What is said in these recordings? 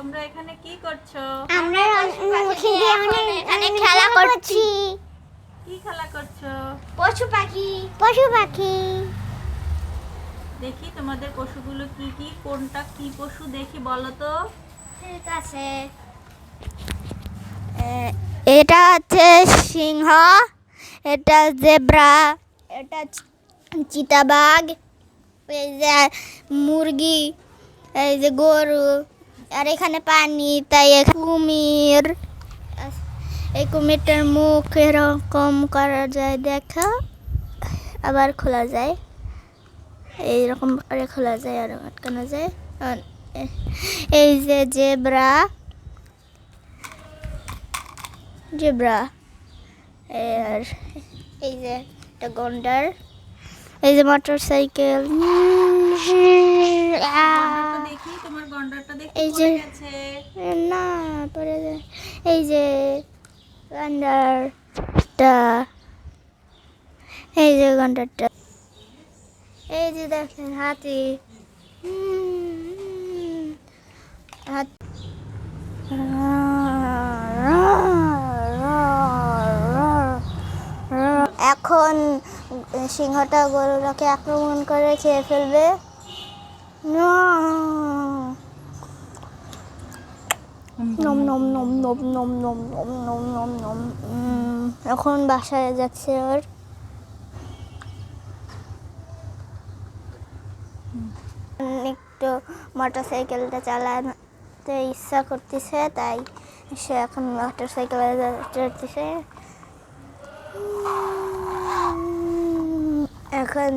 তোমরা এখানে কি করছ? আমরা মুখে দিয়ে অনেক এখানে খেলা করছি। কি খেলা করছ? পশু পাখি। পশু পাখি। দেখি তোমাদের পশুগুলো কি কি কোনটা কি পশু দেখি বলো তো। ঠিক আছে। এটা হচ্ছে সিংহ এটা জেব্রা এটা চিতাবাঘ এই যে মুরগি এই যে গরু। আর এখানে পানি, তাই কুমির। এই কুমিরটার মুখ এরকম করা যায়, দেখা। আবার খোলা যায়। এইরকম করে খোলা যায় আর আটকানো যায়। এই যে জেব্রা। জেব্রা। আর এই যে একটা গন্ডার। এই যে মোটর সাইকেল তোমার গন্ডারটা দেখি এই পড়ে যে- গেছে। না পরে যায়। এই যে গন্ডারটা। এই যে গন্ডারটা। এই যে দেখেন হাতি। হাত- এখন সিংহটা গরুটাকে আক্রমণ করে খেয়ে ফেলবে। না নম নম নম নম নম নম নম নম নম নম এখন বাসায় যাচ্ছে ওর একটু মোটর সাইকেলটা চালাতে ইচ্ছা করতেছে তাই সে এখন মোটর সাইকেলে চড়তেছে এখন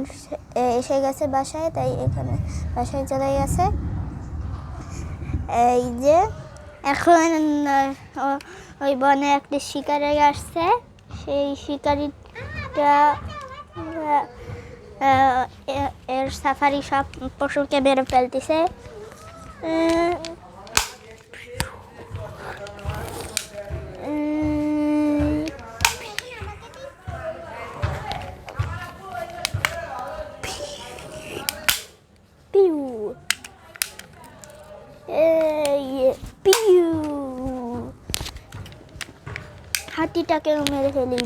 এসে গেছে বাসায় তাই এখানে বাসায় চলে গেছে এই যে এখন ওই বনে একটা শিকারে আসছে। সেই শিকারিটা এর সাফারি সব পশুকে মেরে ফেলতেছে। হাতিটাকে মেরে ফেলি।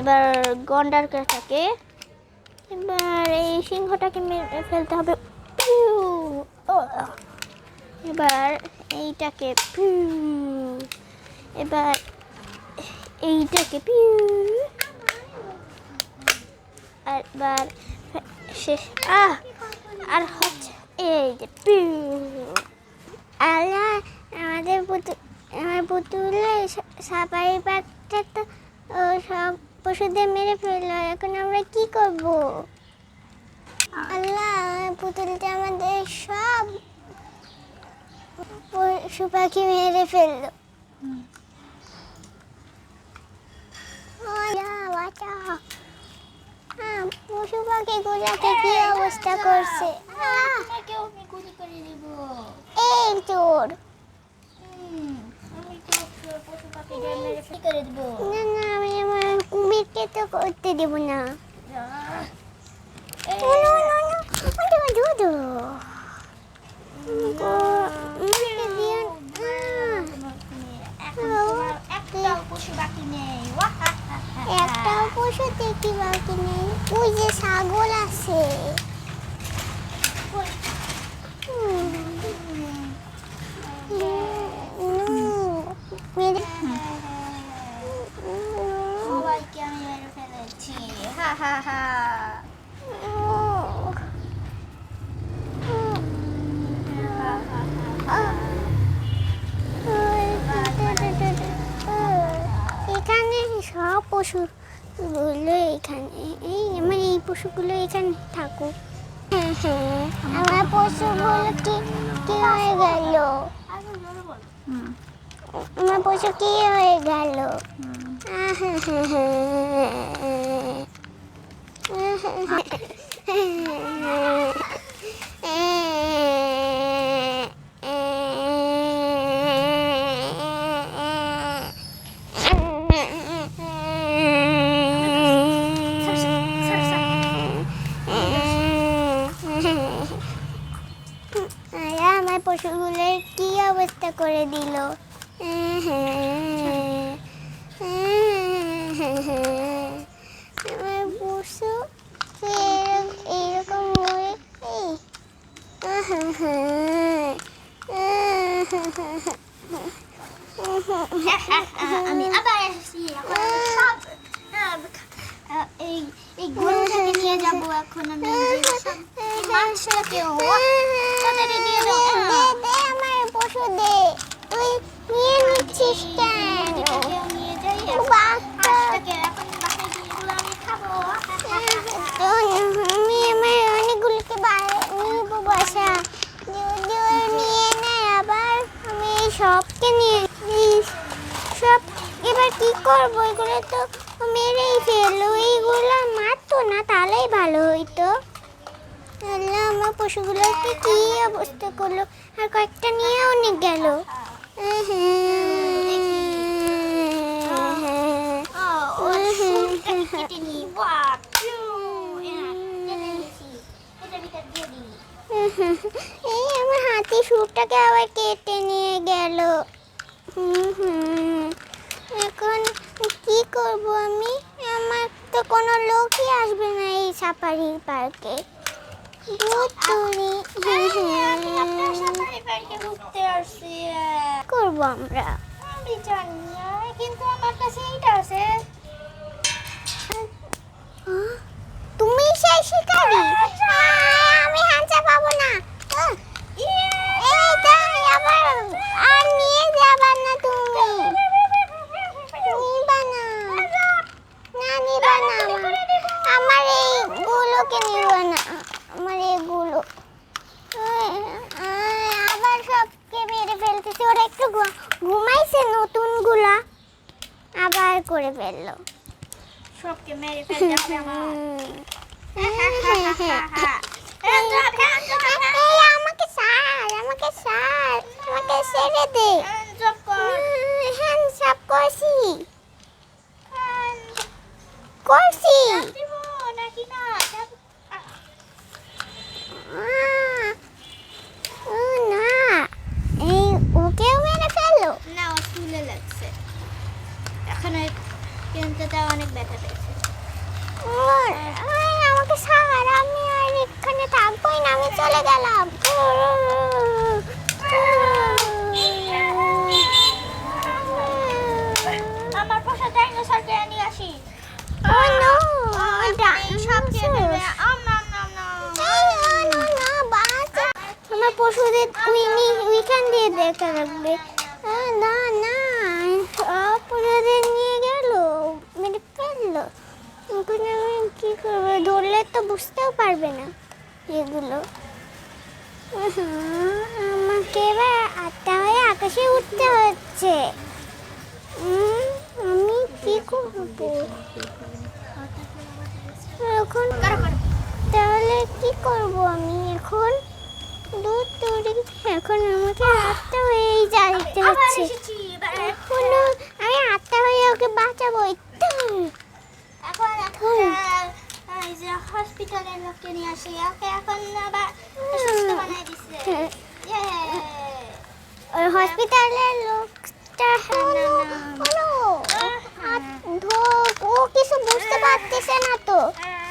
এবার গন্ডার কাটাকে। এবার এই সিংহটাকে মেরে ফেলতে হবে। এবার এইটাকে এবার এইটাকে এবার শেষ আহ, আর হচ্ছে এই যে পিউ। আল্লাহ আমাদের পুতুল আমার পুতুলে সাপারি পাকটা তো সব পশুদের মেরে ফেলল এখন আমরা কি করব? আল্লাহ পুতুলটা আমাদের সব পশু পাখি মেরে ফেলল। পশু পাখিগুলোকে কি অবস্থা করছে? আহ, অনেক জোর আমি আমার কুমিরকে তো করতে দেব না। একটাও পশু দেখি বাকি নেই। ওই যে ছাগল আছে। এখানে সব পশুগুলো এখানে, এই আমার এই পশুগুলো এখানে থাকুক। হ্যাঁ হ্যাঁ আমার পশুগুলো কি কি হয়ে গেল? আমার পশু কি হয়ে গেল? হুম মেরে へえ。আমি আবার এসেছি এখন সব আহ, এই এই গরুটাকে নিয়ে যাব এখন আমি মাছটাকেও দাও দে দে আমার পশু দে। তুই নিয়ে নিচ্ছিস কেন এটাকেও নিয়ে যাই বাচ্চা। মাছটাকে এখন বাসায় গিয়ে এগুলো আমি খাব তো আমি আমার অনেকগুলোকে নিব বাসা যদি ও নিয়ে নেয় আবার আমি এই সবকে নিয়ে এই সব এবার কি করব? এগুলো তো মেরেই ফেলল। এইগুলো মারতো না, তাহলেই ভালো হইতো। আল্লাহ, আমার পশুগুলোকে কি অবস্থা করল? আর কয়েকটা নিয়ে অনেক গেল। এই আমার হাতি সুরটাকে আবার কেটে নিয়ে গেল। হুম হুম। এখন কি করব আমি? আমার তো কোনো লোকই আসবে না এই সাফারির পার্কে। আমি সাফারি পার্কে করব আমরা। আমি জানি কিন্তু আমার কাছে এইটা আছে আহ, তুমি সেই শিকারি আমি হাঁচা পাবো না আহ, এই তাই আবার আর নিয়ে যাবার না তুমি নিবা না না নিবা না আমার আমার এইগুলোকে নিবা না আমার এইগুলো আহ, আহ, আবার সবকে মেরে ফেলতেছে ওরা একটু ঘু- ঘুমাইছে নতুনগুলা আবার করে ফেলল। সবকে মেরে ফেলতে হবে আমার। এই আমাকে সার আমাকে সার আমাকে ছেড়ে দে। হ্যান্ডস আপ করছি দিব নাকি না আহ, ও না এই ওকেও মেরে ফেলল না ও চুলে লাগছে এখন ওই পেনটাতে অনেক ব্যথা পেয়েছে ওর, এই আমাকে ছাড় আমি আর এখানে থাকবোই না আমি চলে গেলাম। আমার ডাইনোসরকে নিয়ে আসি। Oh no! আমার পশুদের উইনি উইখান দিয়ে দেখা রাখবে। না না পশুদের নিয়ে গেল মেরে ফেলল। এখন আমি কি করব? ধরলে তো বুঝতেও পারবে না এগুলো। আমাকে এবার আটটা হয়ে আকাশে উঠতে হচ্ছে। আমি কি করব? এখন তাহলে কি করব আমি এখন? দূর দূরে। এখন আমাকে আটটা হয়েই যাইতে হচ্ছে। এখনও আমি আটটা হয়ে ওকে বাঁচাবো এখন হসপিটালের লোককে নিয়ে আসি ওকে এখন আবার সুস্থ বানাই দিচ্ছে Yay! ওই হসপিটালের লোকটা হলো হলো ধো- ও কিছু বুঝতে পারতেছে না তো।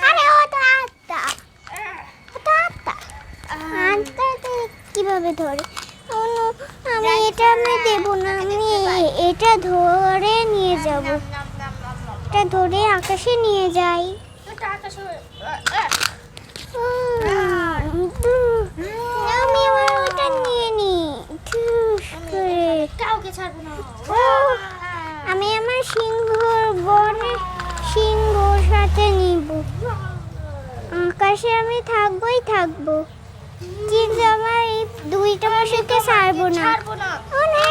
আরে ও তো আত্মা। ও তো আত্মা। আত্মাতে কীভাবে ধরে? আমি এটা আমি দেবো না আমি এটা ধরে নিয়ে যাব। এটা ধরে আকাশে নিয়ে যাই। আমি আমার ওটা নিয়ে নি আমি আমার সিংহর বনে সিংহর সাথে নিব। আকাশে আমি থাকবোই থাকব। কিন্তু আমার এই দুইটা পশুকে ছাড়বো না ছাড়বো না ও না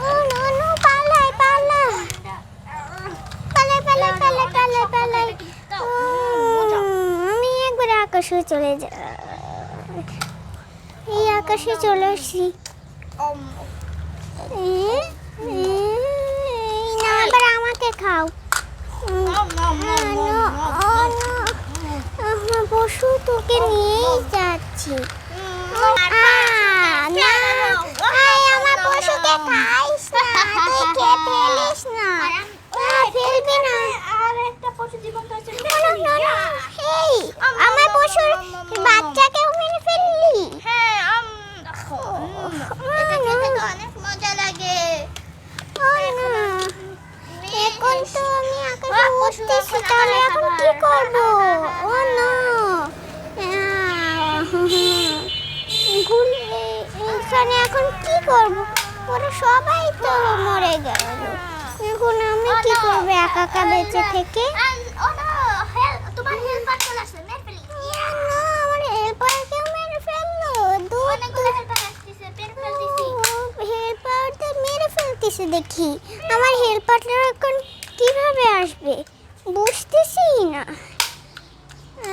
ও নো নো পালাই পালা পালাই পালাই পালাই পালাই পালাই উম, আমি একবার আকাশে চলে যা এই আকাশে চলে না আবার আমাকে খাও. আমার পশু তোকে নিয়েই যাচ্ছি। আহ, না পশুকে খাইস না ফেলিস না। না, ফেলবি না। আর একটা পশু জীবন্ত আছে না, না, না, হেই, আমার পশুর বাচ্চাকেও মেরে ফেললি হ্যাঁ আম এটা খেতে তো অনেক মজা লাগে ও না এখন তো আমি আকাশে বাহ, পশু উঠতেছি এখন তাহলে আকাশে এখন খাবার। কি করব ও না ঘুরে এইখানে এখন কি করব? ওরা সবাই তো মরে গেল। এখন আমি কি করব একা একা বেঁচে থেকে? তোমার হেল্পার চলে আসছে আসতেছে ফেলতেছে দেখি। আমার হেল্পারটা এখন কীভাবে আসবে? বুঝতেছি না।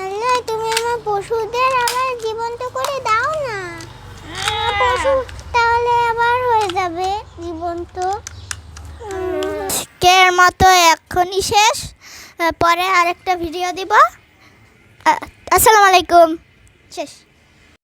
আল্লাহ তুমি আমার পশুদের আবার জীবন্ত করে দাও। তাহলে আবার হয়ে যাবে জীবন তো কের মতো এখনই শেষ। পরে আরেকটা ভিডিও দিব। আসসালামু আলাইকুম। শেষ।